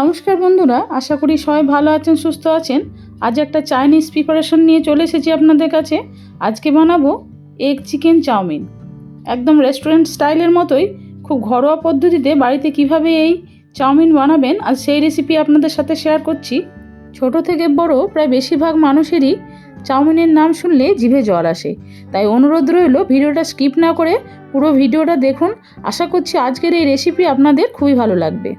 নমস্কার বন্ধুরা, আশা করি সবাই ভালো আছেন, সুস্থ আছেন। আজ একটা চাইনিজ প্রিপারেশন নিয়ে চলে এসেছি আপনাদের কাছে। আজকে বানাবো এগ চিকেন চাউমিন। একদম রেস্টুরেন্ট স্টাইলের মতোই, খুব ঘরোয়া পদ্ধতিতে বাড়িতে কীভাবে এই চাউমিন বানাবেন আর সেই রেসিপি আপনাদের সাথে শেয়ার করছি। ছোট থেকে বড়, প্রায় বেশিরভাগ মানুষেরই চাউমিনের নাম শুনলে জিভে জল আসে। তাই অনুরোধ রইল, ভিডিওটা স্কিপ না করে পুরো ভিডিওটা দেখুন। আশা করছি আজকের এই রেসিপি আপনাদের খুবই ভালো লাগবে।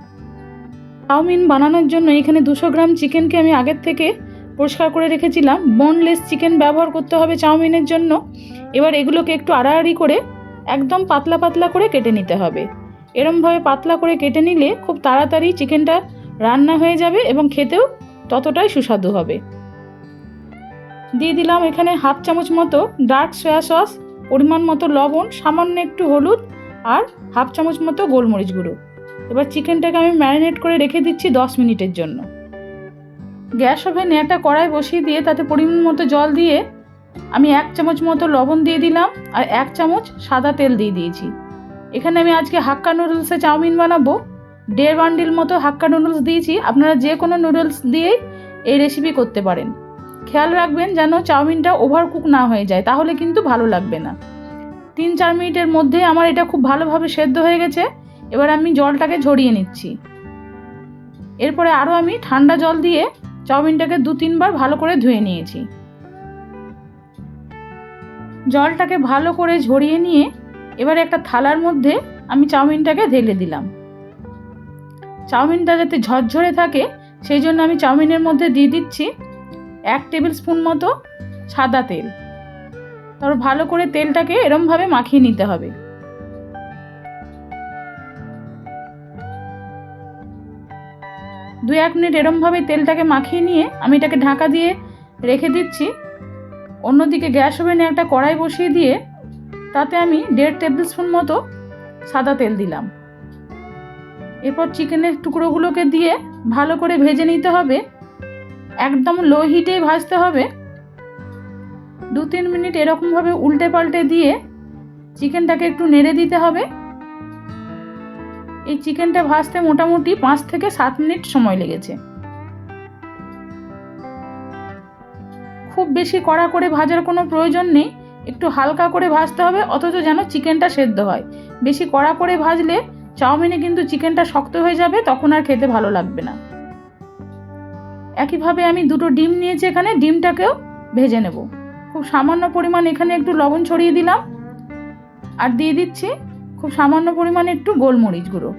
চাউমিন বানানোর জন্য এখানে দুশো গ্রাম চিকেনকে আমি আগের থেকে পরিষ্কার করে রেখেছিলাম। বোনলেস চিকেন ব্যবহার করতে হবে চাউমিনের জন্য। এবার এগুলোকে একটু আড়াআড়ি করে একদম পাতলা পাতলা করে কেটে নিতে হবে। এরমভাবে পাতলা করে কেটে নিলে খুব তাড়াতাড়ি চিকেনটা রান্না হয়ে যাবে এবং খেতেও ততটাই সুস্বাদু হবে। দিয়ে দিলাম এখানে হাফ চামচ মতো ডার্ক সয়া সস পরিমাণ মতো লবণ, সামান্য একটু হলুদ আর হাফ চামচ মতো গোলমরিচ গুঁড়ো। এবার চিকেনটাকে আমি ম্যারিনেট করে রেখে দিচ্ছি দশ মিনিটের জন্য। গ্যাস ওভেনে একটা কড়াই বসিয়ে দিয়ে তাতে পরিমাণ মতো জল দিয়ে আমি এক চামচ মতো লবণ দিয়ে দিলাম আর এক চামচ সাদা তেল দিয়ে দিয়েছি। এখানে আমি আজকে হাক্কা নুডলসে চাউমিন বানাবো। দেড় বান্ডিল মতো হাক্কা নুডলস দিয়েছি। আপনারা যে কোনো নুডলস দিয়েই এই রেসিপি করতে পারেন। খেয়াল রাখবেন যেন চাউমিনটা ওভার কুক না হয়ে যায়, তাহলে কিন্তু ভালো লাগবে না। তিন চার মিনিটের মধ্যে আমার এটা খুব ভালোভাবে সেদ্ধ হয়ে গেছে। এবার আমি জলটাকে ঝরিয়ে নিচ্ছি। এরপরে আরও আমি ঠান্ডা জল দিয়ে চাউমিনটাকে দু তিনবার ভালো করে ধুয়ে নিয়েছি। জলটাকে ভালো করে ঝরিয়ে নিয়ে এবার একটা থালার মধ্যে আমি চাউমিনটাকে ঢেলে দিলাম। চাউমিনটা যাতে ঝরঝরে থাকে, সেই জন্য আমি চাউমিনের মধ্যে দিয়ে দিচ্ছি এক টেবিল স্পুন মতো সাদা তেল। তারপর ভালো করে তেলটাকে এরমভাবে মাখিয়ে নিতে হবে। দু এক মিনিট এরমভাবে তেলটাকে মাখিয়ে নিয়ে আমি এটাকে ঢাকা দিয়ে রেখে দিচ্ছি। অন্যদিকে গ্যাস ওভেনে একটা কড়াই বসিয়ে দিয়ে তাতে আমি দেড় টেবিল স্পুন মতো সাদা তেল দিলাম। এরপর চিকেনের টুকরোগুলোকে দিয়ে ভালো করে ভেজে নিতে হবে। একদম লো হিটেই ভাজতে হবে। দু তিন মিনিট এরকমভাবে উল্টে পাল্টে দিয়ে চিকেনটাকে একটু নেড়ে দিতে হবে। এই চিকেনটা ভাজতে মোটামুটি পাঁচ থেকে সাত মিনিট সময় লেগেছে। খুব বেশি কড়া করে ভাজার কোনো প্রয়োজন নেই, একটু হালকা করে ভাজতে হবে, অথচ যেন চিকেনটা সেদ্ধ হয়। বেশি কড়া করে ভাজলে চাউমিনে কিন্তু চিকেনটা শক্ত হয়ে যাবে, তখন আর খেতে ভালো লাগবে না। একইভাবে আমি দুটো ডিম নিয়েছি এখানে, ডিমটাকেও ভেজে নেব। খুব সামান্য পরিমাণ এখানে একটু লবণ ছড়িয়ে দিলাম। আর দিয়ে দিচ্ছি খুব সামান্য পরিমাণে একটু গোলমরিচ গুঁড়ো।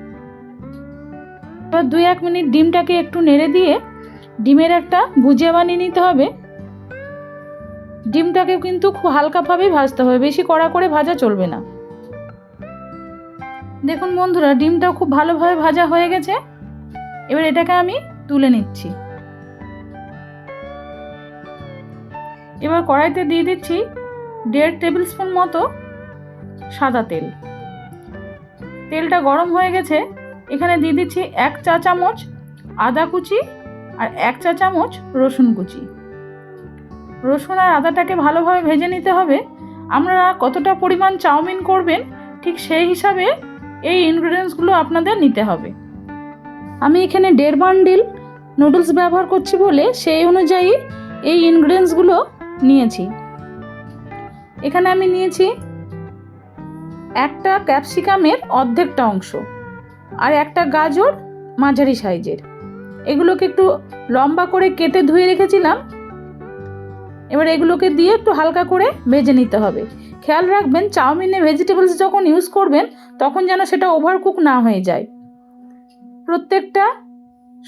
এবার দুই এক মিনিট ডিমটাকে একটু নেড়ে দিয়ে ডিমের একটা ভুজিয়া বানিয়ে নিতে হবে। ডিমটাকেও কিন্তু খুব হালকাভাবেই ভাজতে হবে, বেশি কড়া করে ভাজা চলবে না। দেখুন বন্ধুরা, ডিমটাও খুব ভালোভাবে ভাজা হয়ে গেছে। এবার এটাকে আমি তুলে নিচ্ছি। এবার কড়াইতে দিয়ে দিচ্ছি দেড় টেবিল স্পুন মতো সাদা তেল। তেলটা গরম হয়ে গেছে, এখানে দিয়ে দিচ্ছি এক চা চামচ আদা কুচি আর এক চা চামচ রসুন কুচি। রসুন আর আদাটাকে ভালোভাবে ভেজে নিতে হবে। আপনারা কতটা পরিমাণ চাউমিন করবেন, ঠিক সেই হিসাবে এই ইনগ্রিডিয়েন্টসগুলো আপনাদের নিতে হবে। আমি এখানে দেড় বান্ডিল নুডলস ব্যবহার করছি বলে সেই অনুযায়ী এই ইনগ্রিডিয়েন্টসগুলো নিয়েছি। এখানে আমি নিয়েছি একটা ক্যাপসিকামের অর্ধেকটা অংশ আর একটা গাজর মাঝারি সাইজের। এগুলোকে একটু লম্বা করে কেটে ধুয়ে রেখেছিলাম। এবার এগুলোকে দিয়ে একটু হালকা করে ভেজে নিতে হবে। খেয়াল রাখবেন, চাউমিনে ভেজিটেবলস যখন ইউজ করবেন, তখন যেন সেটা ওভারকুক না হয়ে যায়। প্রত্যেকটা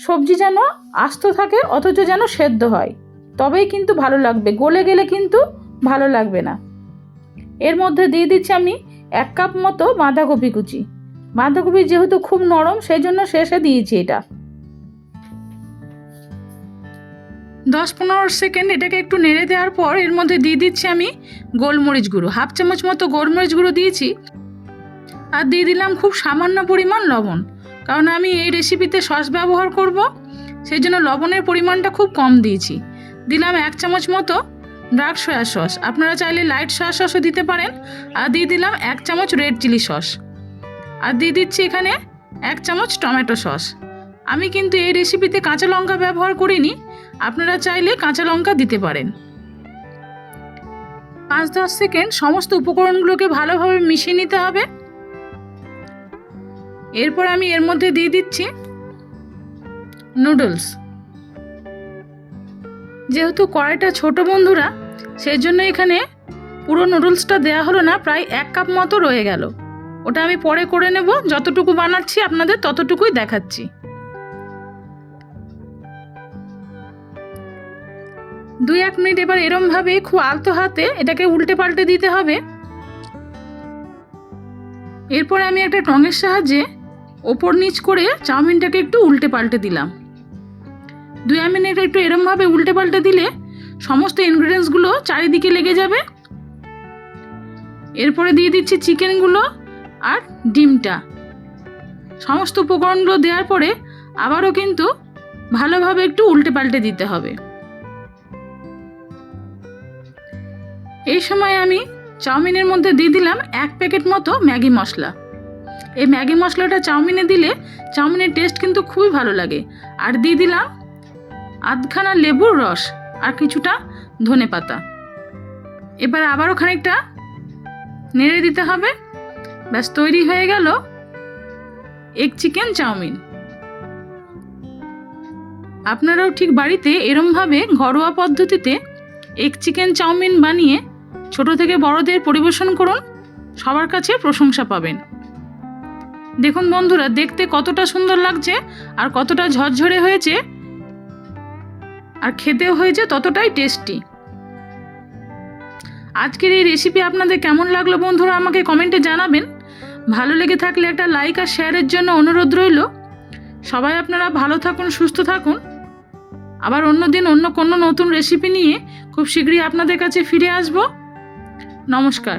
সবজি যেন আস্ত থাকে, অথচ যেন সেদ্ধ হয়। তবেই কিন্তু ভালো লাগবে। গলে গেলে কিন্তু ভালো লাগবে না। এর মধ্যে দিয়ে দিচ্ছি আমি এক কাপ মতো বাঁধাকপি কুচি। বাঁধাকপি যেহেতু খুব নরম সেই জন্য শেষে দিয়েছি এটা। দশ পনেরো সেকেন্ড এটাকে একটু নেড়ে দেওয়ার পর এর মধ্যে দিয়ে দিচ্ছি আমি গোলমরিচ গুঁড়ো। হাফ চামচ মতো গোলমরিচ গুঁড়ো দিয়েছি। আর দিয়ে দিলাম খুব সামান্য পরিমাণ লবণ। কারণ আমি এই রেসিপিতে সস ব্যবহার করব সেই জন্য লবণের পরিমাণটা খুব কম দিয়েছি। দিলাম এক চামচ মতো ডার্ক সয়া সস। আপনারা চাইলে লাইট সয়া সসও দিতে পারেন। আর দিয়ে দিলাম এক চামচ রেড চিলি সস। আর দিয়ে দিচ্ছি এখানে এক চামচ টমেটো সস। আমি কিন্তু এই রেসিপিতে কাঁচা লঙ্কা ব্যবহার করিনি। আপনারা চাইলে কাঁচা লঙ্কা দিতে পারেন। পাঁচ দশ সেকেন্ড সমস্ত উপকরণগুলোকে ভালোভাবে মিশিয়ে নিতে হবে। এরপর আমি এর মধ্যে দিয়ে দিচ্ছি নুডলস। যেহেতু কড়াইটা ছোট বন্ধুরা সেই জন্য এখানে পুরো নুডলসটা দেওয়া হলো না, প্রায় এক কাপ মতো রয়ে গেল। ওটা আমি পরে করে নেব, যতটুকু বানাচ্ছি আপনাদের ততটুকুই দেখাচ্ছি। দুই এক মিনিট এবার এরমভাবে খুব আলতো হাতে এটাকে উল্টে পাল্টে দিতে হবে। এরপর আমি একটা টঙের সাহায্যে ওপর নিচ করে চাউমিনটাকে একটু উল্টে পাল্টে দিলাম। দুই মিনিট একটু এরমভাবে উল্টে পাল্টে দিলে সমস্ত ইনগ্রিডিয়েন্টসগুলো চারিদিকে লেগে যাবে। এরপরে দিয়ে দিচ্ছি চিকেনগুলো আর ডিমটা। সমস্ত উপকরণগুলো দেওয়ার পরে আবারও কিন্তু ভালোভাবে একটু উল্টে পাল্টে দিতে হবে। এই সময় আমি চাউমিনের মধ্যে দিয়ে দিলাম এক প্যাকেট মতো ম্যাগি মশলা। এই ম্যাগি মশলাটা চাউমিনে দিলে চাউমিনের টেস্ট কিন্তু খুবই ভালো লাগে। আর দিয়ে দিলাম আধখানা লেবুর রস আর কিছুটা ধনে পাতা। এবার আবারও খানিকটা নেড়ে দিতে হবে। ব্যাস, তৈরি হয়ে গেল এগ চিকেন চাউমিন। আপনারাও ঠিক বাড়িতে এরমভাবে ঘরোয়া পদ্ধতিতে এগ চিকেন চাউমিন বানিয়ে ছোট থেকে বড়দের পরিবেশন করুন, সবার কাছে প্রশংসা পাবেন। দেখুন বন্ধুরা, দেখতে কতটা সুন্দর লাগছে আর কতটা ঝরঝরে হয়েছে। আর খেতেও হয়েছে ততটাই টেস্টি। আজকের এই রেসিপি আপনাদের কেমন লাগল বন্ধুরা আমাকে কমেন্টে জানাবেন। ভালো লেগে থাকলে একটা লাইক আর শেয়ারের জন্য অনুরোধ রইল। সবাই আপনারা ভালো থাকুন, সুস্থ থাকুন। আবার অন্য দিন অন্য কোনো নতুন রেসিপি নিয়ে খুব শীঘ্রই আপনাদের কাছে ফিরে আসব। নমস্কার।